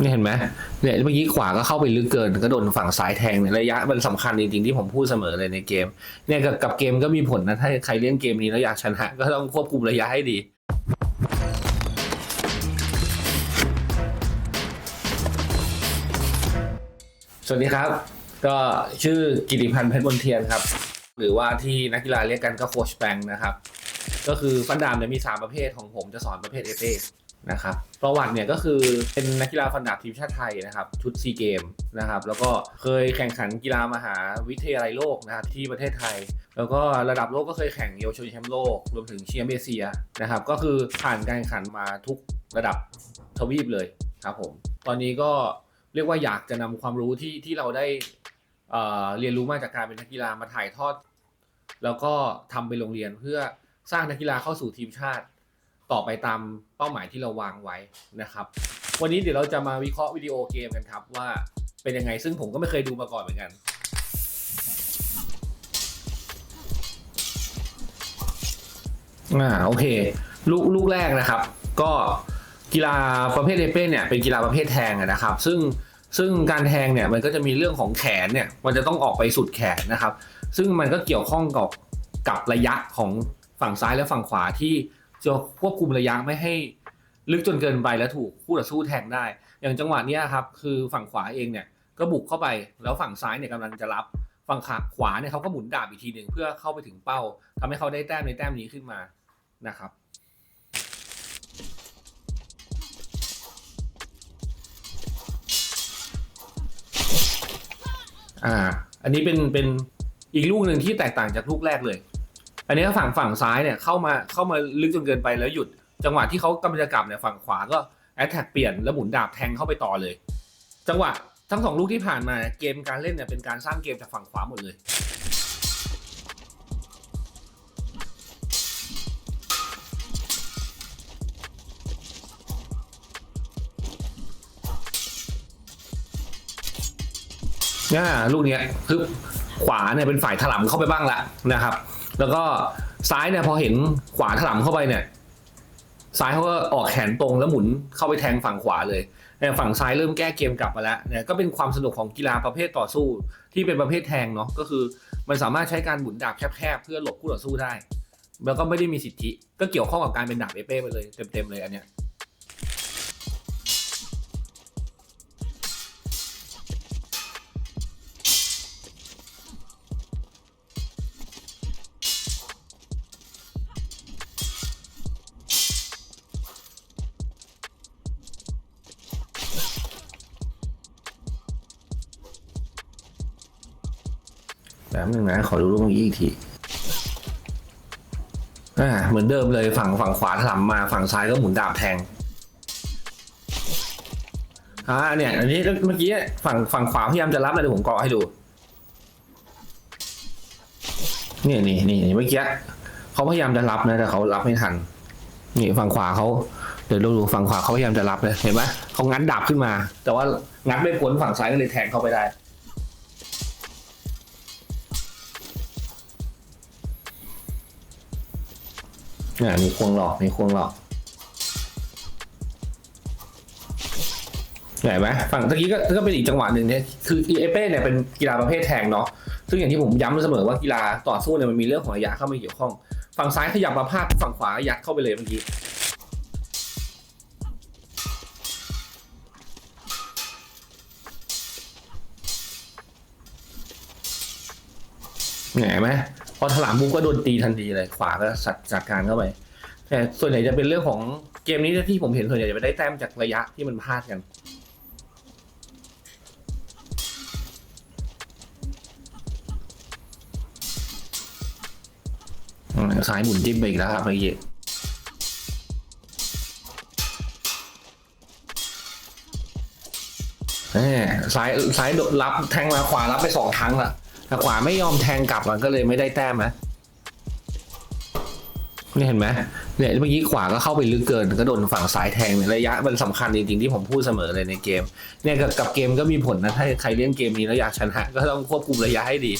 นี่เห็นไหมเนี่ยเมื่อกี้ขวาก็เข้าไปลึกเกินก็โดนฝั่งซ้ายแทงเนี่ยระยะมันสำคัญจริงๆที่ผมพูดเสมอเลยในเกม เนี่ยกับกับเกมก็มีผลนะถ้าใครเล่นเกมนี้แล้วอยากชนะก็ต้องควบคุมระยะให้ดีสวัสดีครับ ก็ชื่อกิติพันธ์เพชรบนเทียนครับ หรือว่าที่นักกีฬาเรียกกันก็โคชแบงค์นะครับ ก็คือฟันดามเนี่ยมีสามประเภทของผมจะสอนประเภทเอเนะครับประวัติเนี่ยก็คือเป็นนักกีฬาฟันดาบทีมชาติไทยนะครับ ชุดซีเกมนะครับ แล้วก็เคยแข่งขันกีฬามหาวิทยาลัยโลกนะครับที่ประเทศไทย แล้วก็ระดับโลกก็เคยแข่งเยาวชนแชมป์โลกรวมถึงแชมป์เอเชียนะครับ ก็คือผ่านการแข่งขันมาทุกระดับทวีปเลยครับผม ตอนนี้ก็เรียกว่าอยากจะนำความรู้ที่ที่เราได้เเรียนรู้มาจากการเป็นนักกีฬามาถ่ายทอด แล้วก็ทำไปโรงเรียนเพื่อสร้างนักกีฬาเข้าสู่ทีมชาติ ต่อไปตามเป้าหมายที่เราวางไว้นะครับ วันนี้เดี๋ยวเราจะมาวิเคราะห์วิดีโอเกมกันครับว่าเป็นยังไงซึ่งผมก็ไม่เคยดูมาก่อนเหมือนกัน อ่าโอเค ลูกลูกแรกนะครับ ก็กีฬาประเภทเอเป้เนี่ยเป็นกีฬาประเภทแทงนะครับ ซึ่งซึ่งการแทงเนี่ยมันก็จะมีเรื่องของแขนเนี่ยมันจะต้องออกไปสุดแขนนะครับ ซึ่งมันก็เกี่ยวข้องกับกับระยะของฝั่งซ้ายและฝั่งขวาที่ จะควบคุมระยะไม่ให้ลึกจนเกินไปแล้วถูกคู่ต่อสู้แทงได้ อย่างจังหวะนี้ครับคือฝั่งขวาเองเนี่ยก็บุกเข้าไปแล้วฝั่งซ้ายเนี่ยกำลังจะรับฝั่งขาขวาเนี่ยเขาก็หมุนดาบอีกทีหนึ่งเพื่อเข้าไปถึงเป้าทำให้เขาได้แต้มในแต้มนี้ขึ้นมานะครับอ่า อันนี้เป็นเป็นอีกลูกหนึ่งที่แตกต่างจากลูกแรกเลย อันนี้ฝั่งฝั่งซ้ายเนี่ยเข้ามาเข้ามาลึกจนเกินไปแล้วหยุด จังหวะที่เขากำลังจะกลับเนี่ยฝั่งขวาก็แอตแทกเปลี่ยนแล้วหมุนดาบแทงเข้าไปต่อเลย จังหวะทั้งสองลูกที่ผ่านมาเกมการเล่นเนี่ยเป็นการสร้างเกมจากฝั่งขวาหมดเลยอ่าลูกเนี้ยคือขวาเนี่ยเป็นฝ่ายถลำเข้าไปบ้างละนะครับ แล้วก็ซ้ายเนี่ยพอเห็นขวาถลำเข้าไปเนี่ย ซ้ายเขาก็ออกแขนตรงแล้วหมุนเข้าไปแทงฝั่งขวาเลยเนี่ยฝั่งซ้ายเริ่มแก้เกมกลับมาแล้วเนี่ยก็เป็นความสนุกของกีฬาประเภทต่อสู้ ที่เป็นประเภทแทงเนาะก็คือ มันสามารถใช้การหมุนดาบแคบๆเพื่อหลบคู่ต่อสู้ได้ แล้วก็ไม่ได้มีสิทธิ ก็เกี่ยวข้องกับการเป็นดาบเอเป้ไปเลยเต็มๆเลยอันเนี้ย แป๊บนึงนะ ขอดูรูปเมื่อกี้อีกทีอ่าเหมือนเดิมเลยฝั่งฝั่งขวาถลำมาฝั่งซ้ายก็หมุนดาบแทงอ่าเนี่ย อันนี้เมื่อกี้ฝั่งฝั่งขวาพยายามจะรับเลยเดี๋ยวผมเกาะให้ดูนี่นี่นี่นี่เมื่อกี้เขาพยายามจะรับนะแต่เขารับไม่ทัน นี่ฝั่งขวาเขาเดี๋ยวดูดูฝั่งขวาเขาพยายามจะรับเลยเห็นไหมเขางัดดาบขึ้นมา แต่ว่างัดไม่พ้นฝั่งซ้ายก็เลยแทงเข้าไปได้ อ่ามีควงหลอกมีควงหลอกเห็นไหมฝั่งตะกี้ก็ก็เป็นอีกจังหวะหนึ่งเนี่ยคือเอเป้เนี่ยเป็นกีฬาประเภทแทงเนาะซึ่งอย่างที่ผมย้ำเสมอว่ากีฬาต่อสู้เนี่ยมันมีเรื่องของระยะเข้ามาเกี่ยวข้อง ฝั่งซ้ายขยับมาพาดฝั่งขวายัดเข้าไปเลยเมื่อกี้เห็นไหม พอถลามบุ้มก็โดนตีทันทีเลยขวาก็สัดจัดการเข้าไปแต่ส่วนใหญ่จะเป็นเรื่องของเกมนี้ที่ผมเห็นส่วนใหญ่จะไปได้แต้มจากระยะที่มันพลาดกันอืมซ้ายหมุนจิ้มไปอีกแล้วครับเมื่อกี้แหมซ้ายซ้ายโดดรับแทงมาขวารับไปสองครั้งละ แต่ขวาไม่ยอมแทงกลับมันก็เลยไม่ได้แต้มนะนี่เห็นไหมเนี่ยเมื่อกี้ขวาก็เข้าไปลึกเกิน ก็โดนฝั่งซ้ายแทงเนี่ยระยะมันสำคัญจริงๆที่ผมพูดเสมอเลยในเกม เนี่ยกับกับเกมก็มีผลนะถ้าใครเล่นเกมนี้แล้วอยากชนะก็ต้องควบคุมระยะให้ดี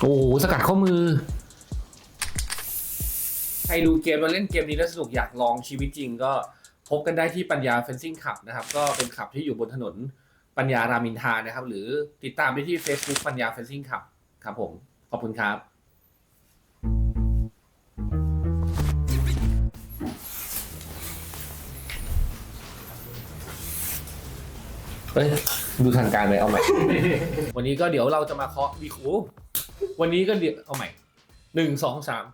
โอ้โหสกัดข้อมือ ใครดูเกมแล้วเล่นเกมนี้แล้วสนุกอยากลองชีวิตจริง ก็พบกันได้ที่ปัญญาเฟนซิ่งขับนะครับ ก็เป็นขับที่อยู่บนถนน ปัญญารามินทานะครับ หรือติดตามได้ที่ Facebook ปัญญาเฟนซิ่งขับครับผมขอบคุณครับเฮ้ยดูทางการไปเอาใหม่ วันนี้ก็เดี๋ยวเราจะมาเคาะวีคูวันนี้ก็เดี๋ยวเอาใหม่หนึ่งสองสาม